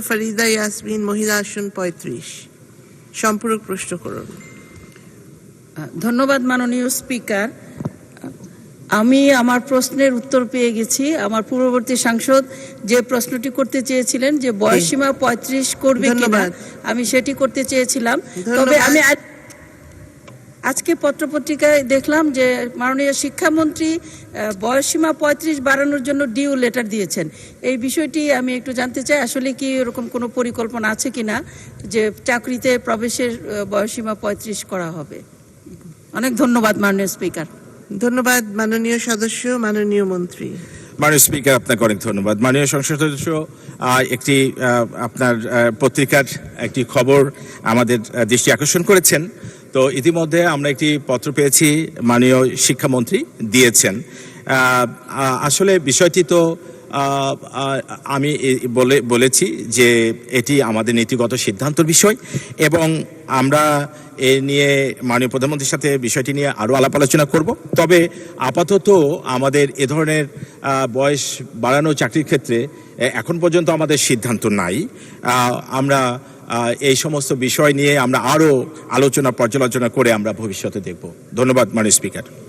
ফারিদা ইয়াসমিন মহিলা আসন পঁয়ত্রিশ। সম্পূরক প্রশ্ন করুন। ধন্যবাদ মাননীয় স্পিকার। আমি আমার প্রশ্নের উত্তর পেয়ে গেছি। আমার পূর্ববর্তী সাংসদ যে প্রশ্নটি করতে চেয়েছিলেন যে বয়সসীমা পঁয়ত্রিশ করবে কিনা। আমি সেটি করতে চেয়েছিলাম। তবে আমি আজকে পত্রপত্রিকায় দেখলাম যে মাননীয় শিক্ষামন্ত্রী বয়সসীমা পঁয়ত্রিশ বাড়ানোর জন্য ডিউ লেটার দিয়েছেন। এই বিষয়টি আমি একটু জানতে চাই আসলে কি এরকম কোনো পরিকল্পনা আছে কি না যে চাকরিতে প্রবেশের আহ, বয়সসীমা পঁয়ত্রিশ করা হবে? অনেক ধন্যবাদ মাননীয় স্পিকার। ধন্যবাদ মাননীয় সদস্য মাননীয় মন্ত্রী। মাননীয় স্পিকার আপনাকে অনেক ধন্যবাদ। মাননীয় সংসদ সদস্য একটি আপনার পত্রিকার একটি খবর আমাদের দৃষ্টি আকর্ষণ করেছেন। তো ইতিমধ্যে আমরা একটি পত্র পেয়েছি, মাননীয় শিক্ষামন্ত্রী দিয়েছেন। আসলে বিষয়টি তো আমি বলে, বলেছি যে এটি আমাদের নীতিগত সিদ্ধান্তর বিষয় এবং আমরা এ নিয়ে মাননীয় প্রধানমন্ত্রীর সাথে বিষয়টি নিয়ে আরও আলাপ আলোচনা করব। তবে আপাতত আমাদের এ ধরনের বয়স বাড়ানো চাকরির ক্ষেত্রে এখন পর্যন্ত আমাদের সিদ্ধান্ত নাই। আমরা এই সমস্ত বিষয় নিয়ে আমরা আরও আলোচনা, পর্যালোচনা করে আমরা ভবিষ্যতে দেখব। ধন্যবাদ মানে স্পিকার।